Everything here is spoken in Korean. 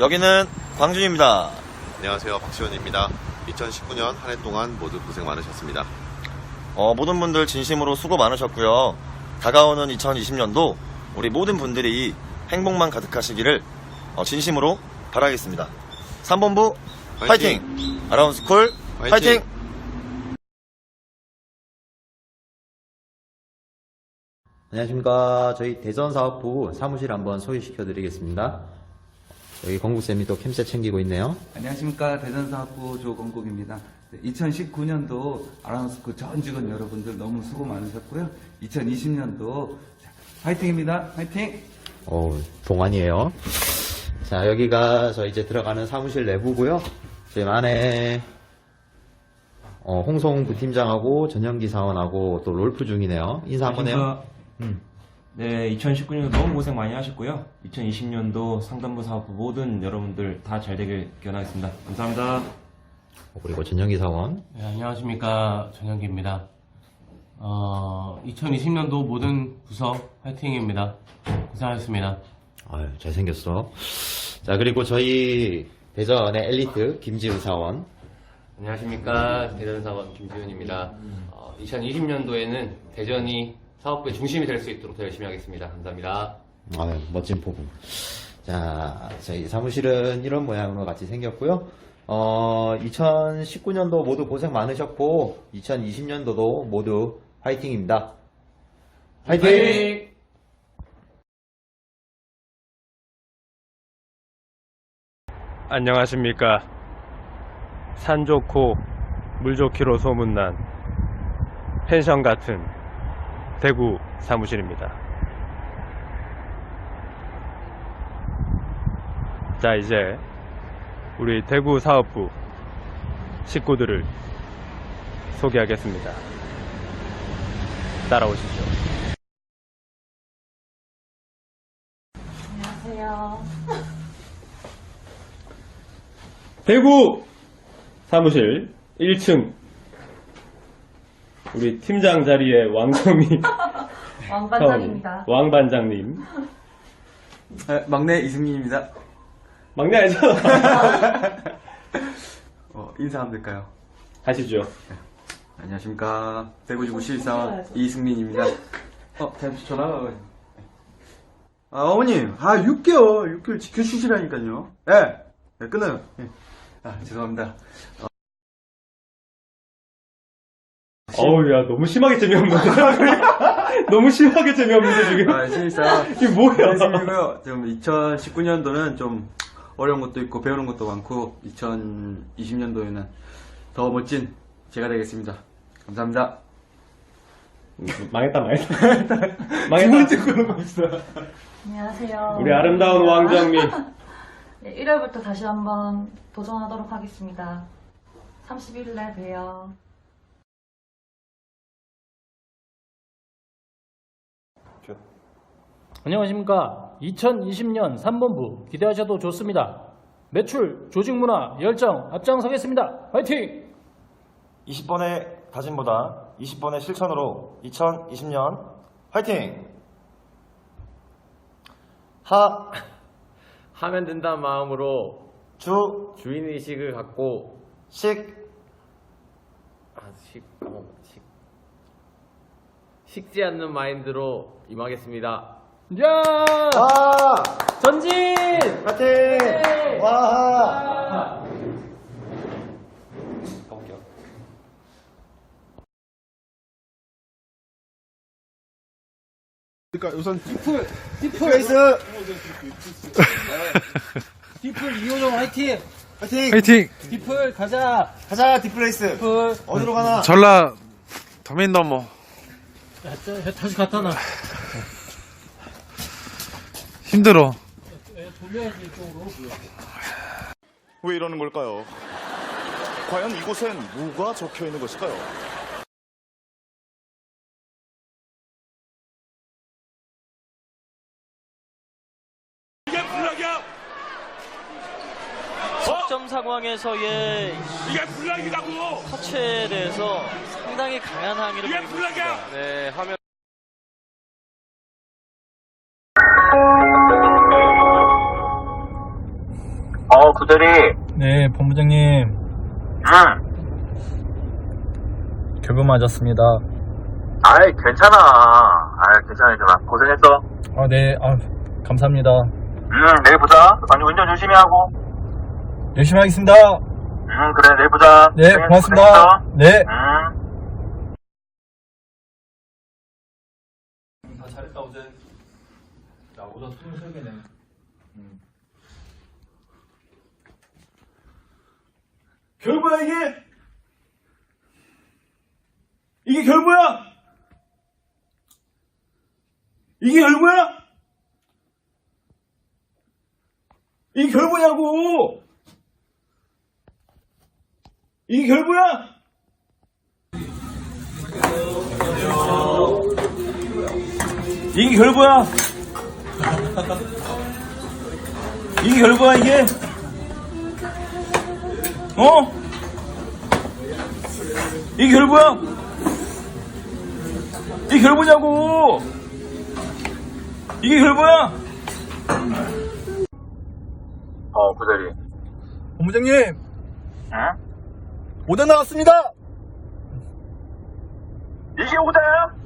여기는 광준입니다. 안녕하세요. 박시원입니다. 2019년 한 해 동안 모두 고생 많으셨습니다. 어, 모든 분들 진심으로 수고 많으셨고요. 다가오는 2020년도 우리 모든 분들이 행복만 가득하시기를 어, 진심으로 바라겠습니다. 3본부 파이팅! 파이팅! 아라운스쿨 파이팅! 파이팅! 안녕하십니까. 저희 대전사업부 사무실 한번 소개시켜 드리겠습니다. 여기 건국쌤이 또 캠셋 챙기고 있네요. 안녕하십니까 대전사업부 조건국입니다. 2019년도 아나운스쿨 전 직원 여러분들 너무 수고 많으셨고요. 2020년도 파이팅입니다. 파이팅! 오, 동안이에요. 자, 여기가 저 이제 들어가는 사무실 내부고요. 지금 안에 어, 홍성 부팀장하고 전현기 사원하고 또 롤프 중이네요. 인사 한번 해요. 음. 네, 2019년도 너무 고생 많이 하셨고요. 2020년도 상담부 사업부 모든 여러분들 다 잘 되길 기원하겠습니다. 감사합니다. 어, 그리고 전현기 사원. 네, 안녕하십니까. 전현기입니다. 어, 2020년도 모든 부서 화이팅입니다. 고생하셨습니다. 아유, 잘생겼어. 자, 그리고 저희 대전의 엘리트 김지우 사원. 안녕하십니까 대전 사원 김지훈입니다. 어, 2020년도에는 대전이 사업부의 중심이 될 수 있도록 더 열심히 하겠습니다. 감사합니다. 아유, 멋진 포부. 자, 저희 사무실은 이런 모양으로 같이 생겼고요. 어, 2019년도 모두 고생 많으셨고, 2020년도도 모두 화이팅입니다. 화이팅! 안녕하십니까. 산 좋고 물 좋기로 소문난 펜션 같은 대구 사무실입니다. 자, 이제 우리 대구 사업부 식구들을 소개하겠습니다. 따라오시죠. 대구 사무실 1층 우리 팀장 자리에 왕성이 왕반장입니다. 왕반장님 막내 이승민입니다. 막내 아니죠? 어, 인사 한번 될까요? 하시죠 안녕하십니까 대구지구 실사원 이승민입니다. 어 잠시 전화가 아, 어머님, 아, 6개월, 6개월 지켜주시라니까요. 예, 네, 끊어요. 예. 아 죄송합니다. 어 우 야 너무 심하게 재미없는데 너무 심하게 재미없는데 지금 아, 실사. 이게 뭐야 이고요 지금 2019년도는 좀 어려운 것도 있고 배우는 것도 많고 2020년도에는 더 멋진 제가 되겠습니다. 감사합니다. 망했다 망했다 망했다 그런 거 있어 안녕하세요. 우리 아름다운 왕정미 네, 1월부터 다시 한번 도전하도록 하겠습니다. 31일날 봬요. 안녕하십니까. 2020년 3본부 기대하셔도 좋습니다. 매출, 조직문화, 열정 앞장서겠습니다. 화이팅! 20번의 다짐보다 20번의 실천으로 2020년 화이팅! 하, 하면 된다는 마음으로 주, 주인의식을 갖고 식, 아, 식, 까먹, 식. 식지 않는 마인드로 임하겠습니다. 야! 와! 전진! 화이팅! 와! 가볼게요. 그러니까 우선 디플, 디플레이스! 디플 이호정 화이팅! 화이팅! 화이팅! 디플 가자! 가자, 디플레이스! 디플! 어디로 가나? 전라 도민 넘어 야, 다시 갖다 놔. 힘들어. 왜 이러는 걸까요? 과연 이곳엔 뭐가 적혀 있는 것일까요? 이게 불락이야! 석점 상황에서의 이게 불락이라고! 터치에 대해서 상당히 강한 항의를 이게 보이고 불락이야! 있습니다. 네, 화면 어, 구대리. 네, 본부장님. 응. 교부 맞았습니다. 아이, 괜찮아. 아이, 괜찮아, 괜찮아. 고생했어. 아, 네, 아, 감사합니다. 응, 내일 보자. 아니, 운전 조심히 하고. 열심히 하겠습니다. 응, 그래, 내일 보자. 네, 고생- 고맙습니다. 고생했어. 네. 응. 다 잘했다 어제. 야 오전 23개네. 결부야, 이게! 이게 결부야! 이게 결부야? 이게 결부냐고! 이게 결부야? 이게 결부야? 이게 결부야, 이게? 어? 이게 결부야? 이게 결부냐고! 이게 결부야? 어, 구대리. 본부장님, 응? 오다 나왔습니다! 이게 오다야?